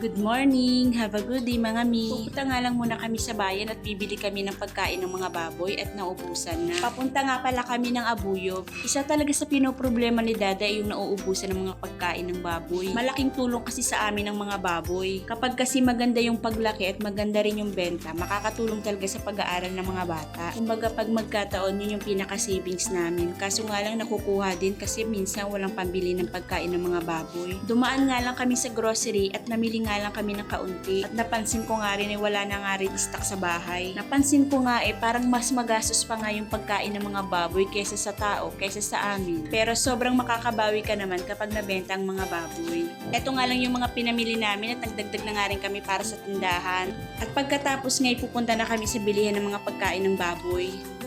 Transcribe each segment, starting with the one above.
Good morning! Have a good day mga mi! Pupunta nga lang muna kami sa bayan at bibili kami ng pagkain ng mga baboy at naubusan na. Papunta nga pala kami ng Abuyog. Isa talaga sa pinoproblema ni Dada ay yung nauubusan ng mga pagkain ng baboy. Malaking tulong kasi sa amin ng mga baboy. Kapag kasi maganda yung paglaki at maganda rin yung benta, makakatulong talaga sa pag-aaral ng mga bata. Kumbaga pag magkataon, yun yung pinaka-savings namin. Kaso nga lang nakukuha din kasi minsan walang pambili ng pagkain ng mga baboy. Dumaan nga lang kami sa grocery at namili nga lang kami ng kaunti. At napansin ko nga rin eh wala na nga rin stock sa bahay. Napansin ko nga eh parang mas magastos pa nga yung pagkain ng mga baboy kaysa sa tao, kaysa sa amin. Pero sobrang makakabawi ka naman kapag nabenta ang mga baboy. Ito nga lang yung mga pinamili namin at nagdagdag na nga rin kami para sa tindahan. At pagkatapos nga pupunta na kami sa bilihan ng mga pagkain ng baboy.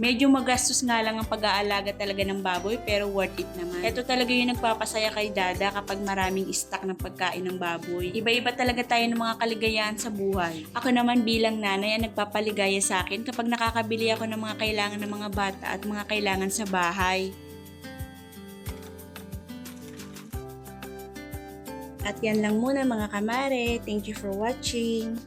Medyo magastos nga lang ang pag-aalaga talaga ng baboy pero worth it naman. Ito talaga yung nagpapasaya kay Dada kapag maraming stock ng pagkain ng baboy. Iba-iba talaga tayo ng mga kaligayahan sa buhay. Ako naman bilang nanay ang nagpapaligaya sa akin kapag nakakabili ako ng mga kailangan ng mga bata at mga kailangan sa bahay. At yan lang muna mga kamare. Thank you for watching.